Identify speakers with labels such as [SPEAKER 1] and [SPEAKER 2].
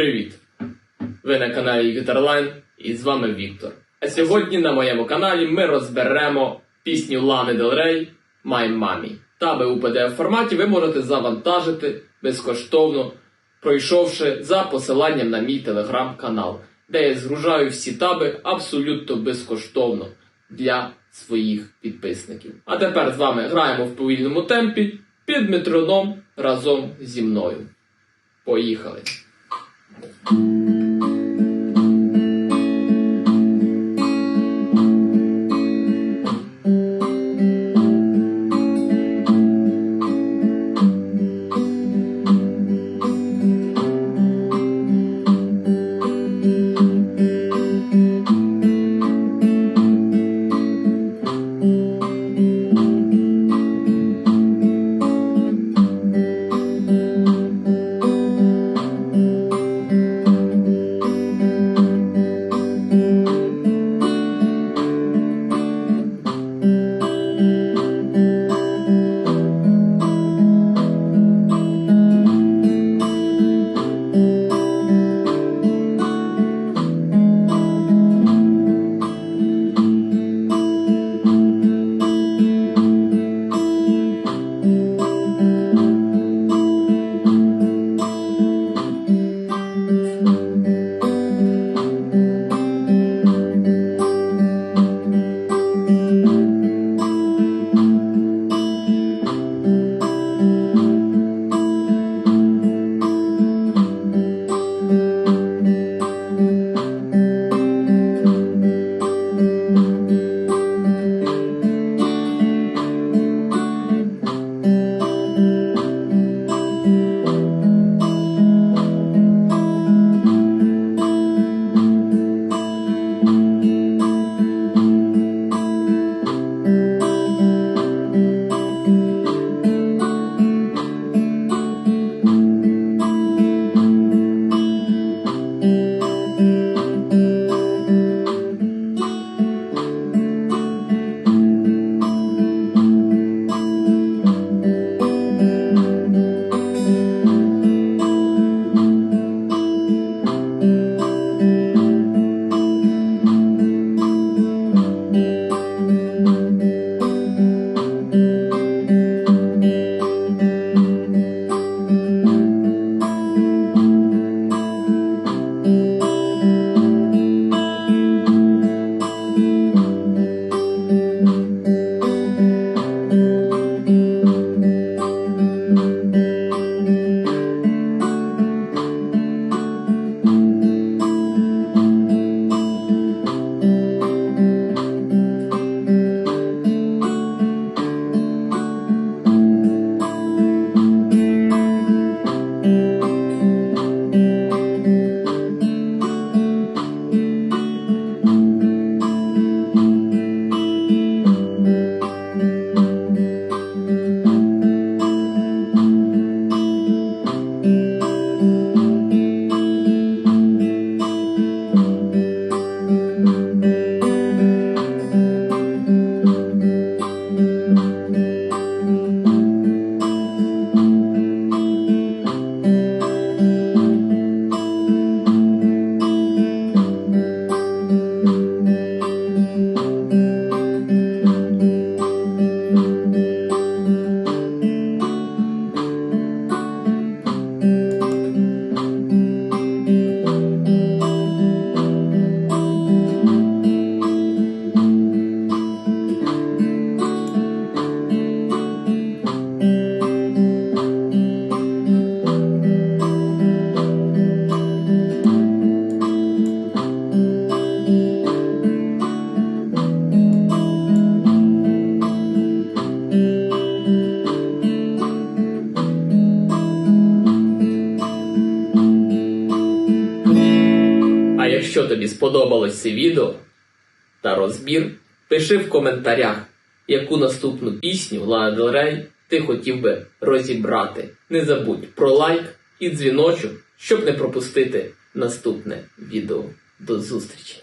[SPEAKER 1] Привіт! Ви на каналі Guitarline і з вами Віктор. А сьогодні на моєму каналі ми розберемо пісню Лани Del Rey My Mommy. Таби у PDF форматі ви можете завантажити безкоштовно, пройшовши за посиланням на мій телеграм-канал, де я згружаю всі таби абсолютно безкоштовно для своїх підписників. А тепер з вами граємо в повільному темпі під метроном разом зі мною. Поїхали! うん якщо тобі сподобалось це відео та розбір, пиши в коментарях, яку наступну пісню Лана Дель Рей ти хотів би розібрати. Не забудь про лайк і дзвіночок, щоб не пропустити наступне відео. До зустрічі!